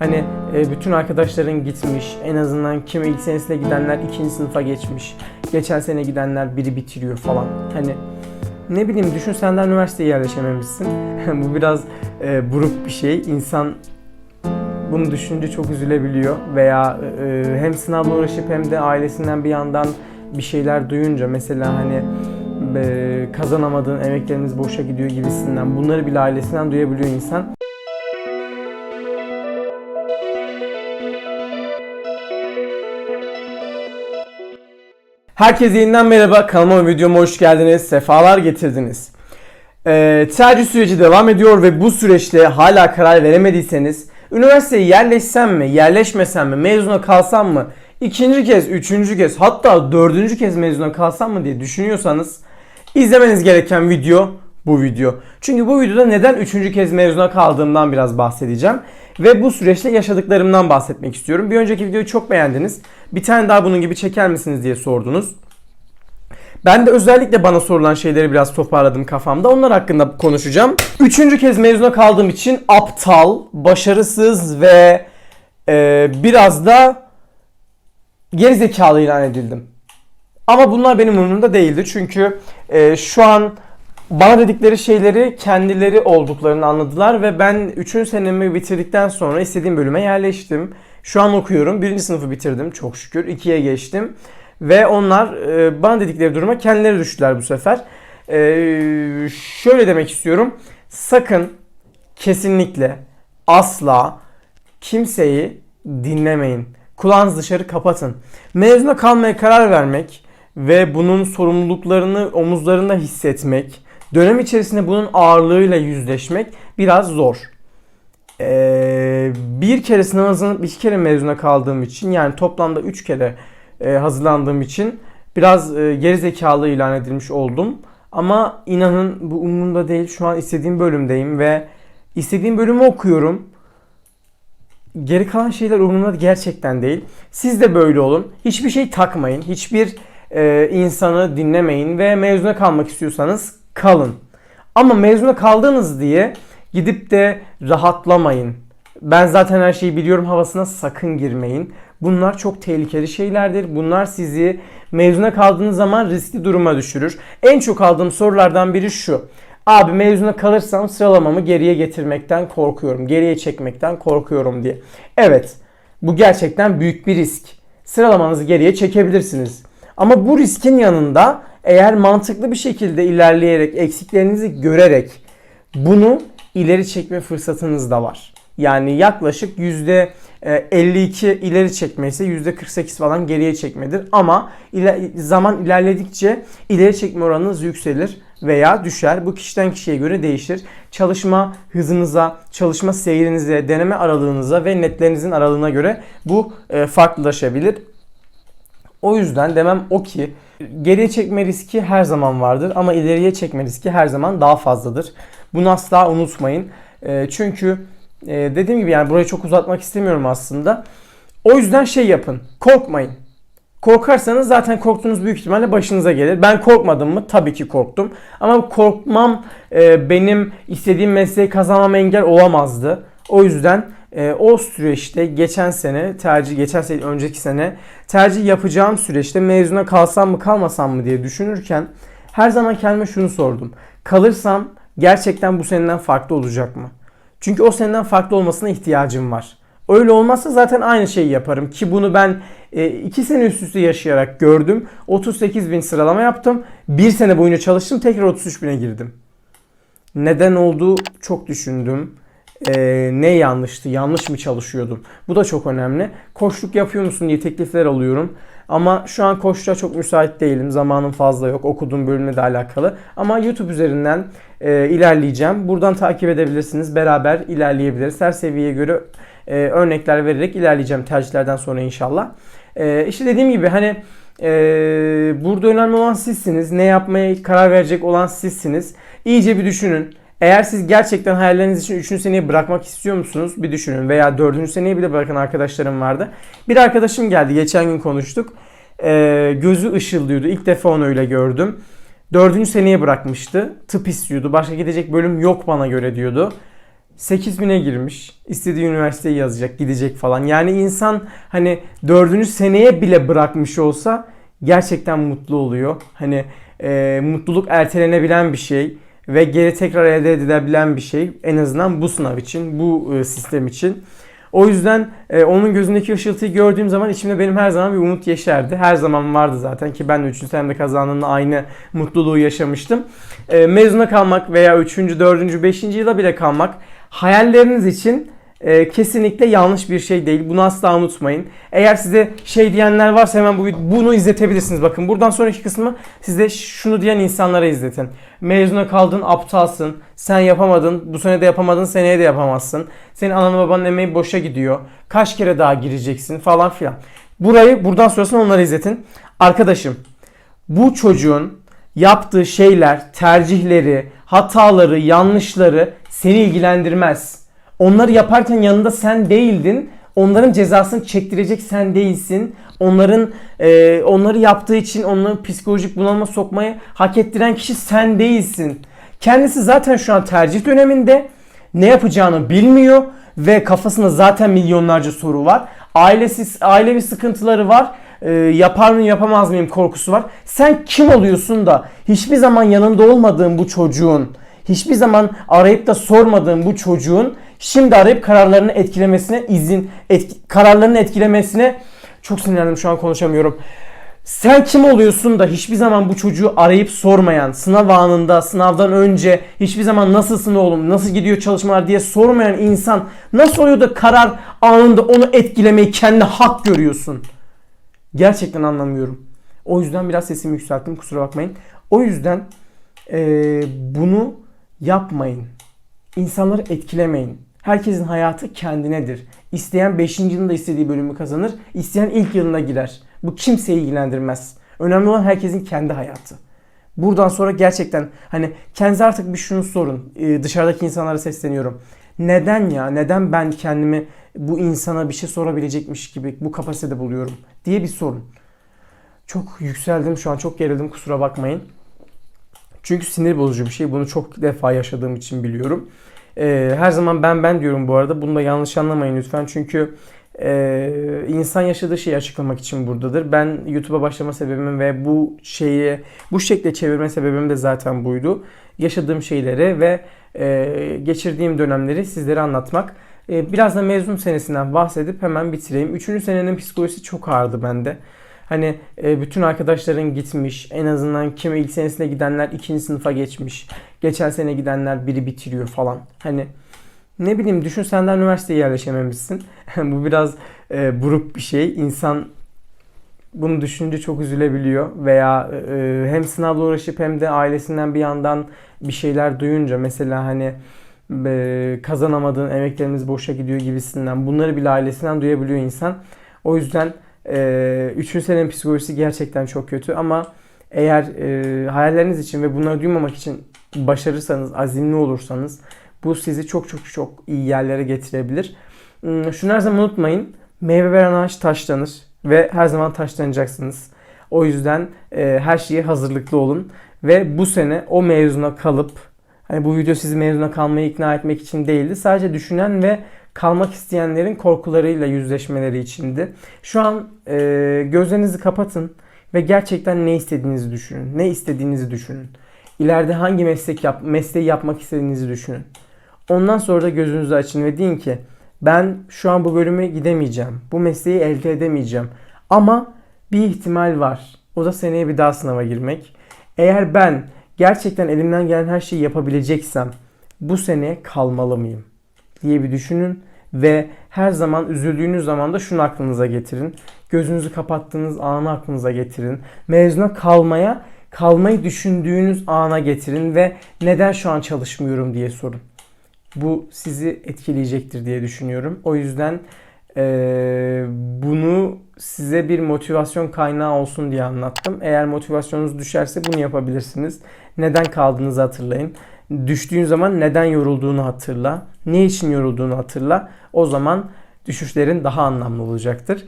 Hani e, bütün arkadaşların gitmiş, en azından kimi ilk senesine gidenler ikinci sınıfa geçmiş, geçen sene gidenler biri bitiriyor falan. Hani ne bileyim düşün sen daha üniversiteye yerleşememişsin. Bu biraz e, buruk bir şey. İnsan bunu düşününce çok üzülebiliyor veya e, hem sınavla uğraşıp hem de ailesinden bir yandan bir şeyler duyunca mesela hani e, kazanamadığın emekleriniz boşa gidiyor gibisinden bunları bile ailesinden duyabiliyor insan. Herkese yeniden merhaba. Kanalıma ve videoma hoş geldiniz. Sefalar getirdiniz. Ee, tercih süreci devam ediyor ve bu süreçte hala karar veremediyseniz üniversiteye yerleşsem mi, yerleşmesem mi, mezuna kalsam mı, ikinci kez, üçüncü kez hatta dördüncü kez mezuna kalsam mı diye düşünüyorsanız izlemeniz gereken video bu video. Çünkü bu videoda neden üçüncü kez mezuna kaldığımdan biraz bahsedeceğim. Ve bu süreçte yaşadıklarımdan bahsetmek istiyorum. Bir önceki videoyu çok beğendiniz. Bir tane daha bunun gibi çeker misiniz diye sordunuz. Ben de özellikle bana sorulan şeyleri biraz toparladım kafamda. Onlar hakkında konuşacağım. Üçüncü kez mezuna kaldığım için aptal, başarısız ve e, biraz da gerizekalı ilan edildim. Ama bunlar benim umurumda değildi. Çünkü e, şu an bana dedikleri şeyleri kendileri olduklarını anladılar ve ben 3. senemi bitirdikten sonra istediğim bölüme yerleştim. Şu an okuyorum. 1. sınıfı bitirdim çok şükür. 2'ye geçtim. Ve onlar e, bana dedikleri duruma kendileri düştüler bu sefer. E, şöyle demek istiyorum. Sakın kesinlikle asla kimseyi dinlemeyin. Kulağınızı dışarı kapatın. Mezuna kalmaya karar vermek ve bunun sorumluluklarını omuzlarında hissetmek, dönem içerisinde bunun ağırlığıyla yüzleşmek biraz zor. Ee, bir kere sınav hazırlanıp iki kere mezuna kaldığım için yani toplamda üç kere e, hazırlandığım için biraz e, geri ilan edilmiş oldum. Ama inanın bu umurumda değil. Şu an istediğim bölümdeyim ve istediğim bölümü okuyorum. Geri kalan şeyler umurumda gerçekten değil. Siz de böyle olun. Hiçbir şey takmayın. Hiçbir e, insanı dinlemeyin ve mezuna kalmak istiyorsanız kalın. Ama mezuna kaldınız diye gidip de rahatlamayın. Ben zaten her şeyi biliyorum havasına sakın girmeyin. Bunlar çok tehlikeli şeylerdir. Bunlar sizi mezuna kaldığınız zaman riskli duruma düşürür. En çok aldığım sorulardan biri şu. Abi mezuna kalırsam sıralamamı geriye getirmekten korkuyorum. Geriye çekmekten korkuyorum diye. Evet bu gerçekten büyük bir risk. Sıralamanızı geriye çekebilirsiniz. Ama bu riskin yanında eğer mantıklı bir şekilde ilerleyerek, eksiklerinizi görerek bunu ileri çekme fırsatınız da var. Yani yaklaşık yüzde 52 ileri çekmesi yüzde 48 falan geriye çekmedir. Ama zaman ilerledikçe ileri çekme oranınız yükselir veya düşer. Bu kişiden kişiye göre değişir. Çalışma hızınıza, çalışma seyrinize, deneme aralığınıza ve netlerinizin aralığına göre bu e, farklılaşabilir. O yüzden demem o ki geriye çekme riski her zaman vardır ama ileriye çekme riski her zaman daha fazladır. Bunu asla unutmayın. E, çünkü e, dediğim gibi yani burayı çok uzatmak istemiyorum aslında. O yüzden şey yapın. Korkmayın. Korkarsanız zaten korktuğunuz büyük ihtimalle başınıza gelir. Ben korkmadım mı? Tabii ki korktum. Ama korkmam e, benim istediğim mesleği kazanmama engel olamazdı. O yüzden e, o süreçte geçen sene tercih geçen sene önceki sene tercih yapacağım süreçte mezuna kalsam mı kalmasam mı diye düşünürken her zaman kendime şunu sordum. Kalırsam gerçekten bu seneden farklı olacak mı? Çünkü o seneden farklı olmasına ihtiyacım var. Öyle olmazsa zaten aynı şeyi yaparım ki bunu ben 2 e, sene üst üste yaşayarak gördüm. 38 bin sıralama yaptım. 1 sene boyunca çalıştım tekrar 33 bine girdim. Neden oldu çok düşündüm. Ee, ne yanlıştı? Yanlış mı çalışıyordum? Bu da çok önemli. Koçluk yapıyor musun diye teklifler alıyorum. Ama şu an koçluğa çok müsait değilim. Zamanım fazla yok. Okuduğum bölümle de alakalı. Ama YouTube üzerinden e, ilerleyeceğim. Buradan takip edebilirsiniz. Beraber ilerleyebiliriz. Her seviyeye göre e, örnekler vererek ilerleyeceğim tercihlerden sonra inşallah. E, işte dediğim gibi hani e, burada önemli olan sizsiniz. Ne yapmaya karar verecek olan sizsiniz. İyice bir düşünün. Eğer siz gerçekten hayalleriniz için 3. seneyi bırakmak istiyor musunuz? Bir düşünün. Veya 4. seneyi bile bırakan arkadaşlarım vardı. Bir arkadaşım geldi. Geçen gün konuştuk. Ee, gözü ışıldıyordu. İlk defa onu öyle gördüm. 4. seneye bırakmıştı. Tıp istiyordu. Başka gidecek bölüm yok bana göre diyordu. 8000'e girmiş. İstediği üniversiteyi yazacak, gidecek falan. Yani insan hani dördüncü seneye bile bırakmış olsa gerçekten mutlu oluyor. Hani e, mutluluk ertelenebilen bir şey ve geri tekrar elde edilebilen bir şey. En azından bu sınav için, bu e, sistem için. O yüzden e, onun gözündeki ışıltıyı gördüğüm zaman içimde benim her zaman bir umut yeşerdi. Her zaman vardı zaten ki ben de 3. senemde kazandığımda aynı mutluluğu yaşamıştım. E, mezuna kalmak veya 3. 4. 5. yıla bile kalmak hayalleriniz için e, kesinlikle yanlış bir şey değil. Bunu asla unutmayın. Eğer size şey diyenler varsa hemen bu, bunu izletebilirsiniz. Bakın buradan sonraki kısmı size şunu diyen insanlara izletin. Mezuna kaldın aptalsın. Sen yapamadın. Bu sene de yapamadın. Seneye de yapamazsın. Senin ananın babanın emeği boşa gidiyor. Kaç kere daha gireceksin falan filan. Burayı buradan sonrasını onlara izletin. Arkadaşım bu çocuğun yaptığı şeyler, tercihleri, hataları, yanlışları seni ilgilendirmez. Onları yaparken yanında sen değildin. Onların cezasını çektirecek sen değilsin. Onların e, onları yaptığı için onları psikolojik bunalıma sokmayı hak ettiren kişi sen değilsin. Kendisi zaten şu an tercih döneminde ne yapacağını bilmiyor ve kafasında zaten milyonlarca soru var. Ailesi ailevi sıkıntıları var. E, yapar mıyım yapamaz mıyım korkusu var. Sen kim oluyorsun da hiçbir zaman yanında olmadığın bu çocuğun hiçbir zaman arayıp da sormadığın bu çocuğun şimdi arayıp kararlarını etkilemesine izin etki, kararlarını etkilemesine çok sinirlendim şu an konuşamıyorum. Sen kim oluyorsun da hiçbir zaman bu çocuğu arayıp sormayan, sınav anında, sınavdan önce hiçbir zaman nasılsın oğlum, nasıl gidiyor çalışmalar diye sormayan insan nasıl oluyor da karar anında onu etkilemeyi kendi hak görüyorsun? Gerçekten anlamıyorum. O yüzden biraz sesimi yükselttim kusura bakmayın. O yüzden ee, bunu yapmayın. İnsanları etkilemeyin. Herkesin hayatı kendinedir. İsteyen 5. yılında istediği bölümü kazanır. İsteyen ilk yılına girer. Bu kimseyi ilgilendirmez. Önemli olan herkesin kendi hayatı. Buradan sonra gerçekten hani kendinize artık bir şunu sorun. Ee, dışarıdaki insanlara sesleniyorum. Neden ya? Neden ben kendimi bu insana bir şey sorabilecekmiş gibi bu kapasitede buluyorum diye bir sorun. Çok yükseldim şu an çok gerildim kusura bakmayın. Çünkü sinir bozucu bir şey. Bunu çok defa yaşadığım için biliyorum. Ee, her zaman ben ben diyorum bu arada. Bunu da yanlış anlamayın lütfen. Çünkü e, insan yaşadığı şeyi açıklamak için buradadır. Ben YouTube'a başlama sebebim ve bu şeyi bu şekilde çevirme sebebim de zaten buydu. Yaşadığım şeyleri ve e, geçirdiğim dönemleri sizlere anlatmak. E, biraz da mezun senesinden bahsedip hemen bitireyim. Üçüncü senenin psikolojisi çok ağırdı bende. Hani e, bütün arkadaşların gitmiş. En azından kimi ilk senesine gidenler ikinci sınıfa geçmiş. Geçen sene gidenler biri bitiriyor falan. Hani ne bileyim düşün senden üniversiteye yerleşememişsin. Bu biraz e, buruk bir şey. İnsan bunu düşünce çok üzülebiliyor veya e, hem sınavla uğraşıp hem de ailesinden bir yandan bir şeyler duyunca mesela hani e, kazanamadığın emeklerimiz boşa gidiyor gibisinden bunları bile ailesinden duyabiliyor insan. O yüzden ee, üçüncü senenin psikolojisi gerçekten çok kötü ama eğer e, hayalleriniz için ve bunları duymamak için başarırsanız, azimli olursanız bu sizi çok çok çok iyi yerlere getirebilir. Hmm, şunu her zaman unutmayın. Meyve veren ağaç taşlanır ve her zaman taşlanacaksınız. O yüzden e, her şeye hazırlıklı olun ve bu sene o mezuna kalıp hani bu video sizi mezuna kalmaya ikna etmek için değildi. Sadece düşünen ve kalmak isteyenlerin korkularıyla yüzleşmeleri içindi. Şu an e, gözlerinizi kapatın ve gerçekten ne istediğinizi düşünün. Ne istediğinizi düşünün. İleride hangi meslek yap, mesleği yapmak istediğinizi düşünün. Ondan sonra da gözünüzü açın ve deyin ki ben şu an bu bölüme gidemeyeceğim. Bu mesleği elde edemeyeceğim. Ama bir ihtimal var. O da seneye bir daha sınava girmek. Eğer ben gerçekten elimden gelen her şeyi yapabileceksem bu sene kalmalı mıyım? diye bir düşünün ve her zaman üzüldüğünüz zaman da şunu aklınıza getirin. Gözünüzü kapattığınız anı aklınıza getirin. Mezuna kalmaya, kalmayı düşündüğünüz ana getirin ve neden şu an çalışmıyorum diye sorun. Bu sizi etkileyecektir diye düşünüyorum. O yüzden e, bunu size bir motivasyon kaynağı olsun diye anlattım. Eğer motivasyonunuz düşerse bunu yapabilirsiniz. Neden kaldığınızı hatırlayın. Düştüğün zaman neden yorulduğunu hatırla. Ne için yorulduğunu hatırla. O zaman düşüşlerin daha anlamlı olacaktır.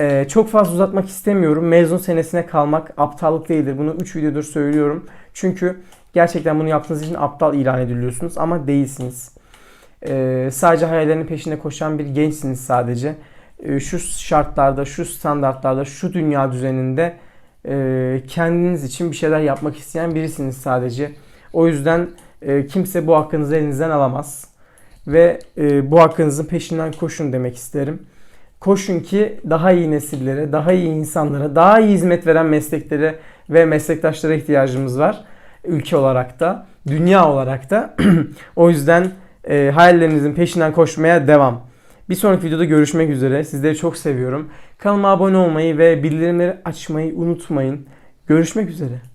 Ee, çok fazla uzatmak istemiyorum. Mezun senesine kalmak aptallık değildir. Bunu 3 videodur söylüyorum. Çünkü gerçekten bunu yaptığınız için aptal ilan ediliyorsunuz ama değilsiniz. Ee, sadece hayallerinin peşinde koşan bir gençsiniz sadece. Ee, şu şartlarda, şu standartlarda, şu dünya düzeninde e, kendiniz için bir şeyler yapmak isteyen birisiniz sadece. O yüzden e, kimse bu hakkınızı elinizden alamaz. Ve e, bu hakkınızın peşinden koşun demek isterim. Koşun ki daha iyi nesillere, daha iyi insanlara, daha iyi hizmet veren mesleklere ve meslektaşlara ihtiyacımız var. Ülke olarak da, dünya olarak da. o yüzden e, hayallerinizin peşinden koşmaya devam. Bir sonraki videoda görüşmek üzere. Sizleri çok seviyorum. Kanalıma abone olmayı ve bildirimleri açmayı unutmayın. Görüşmek üzere.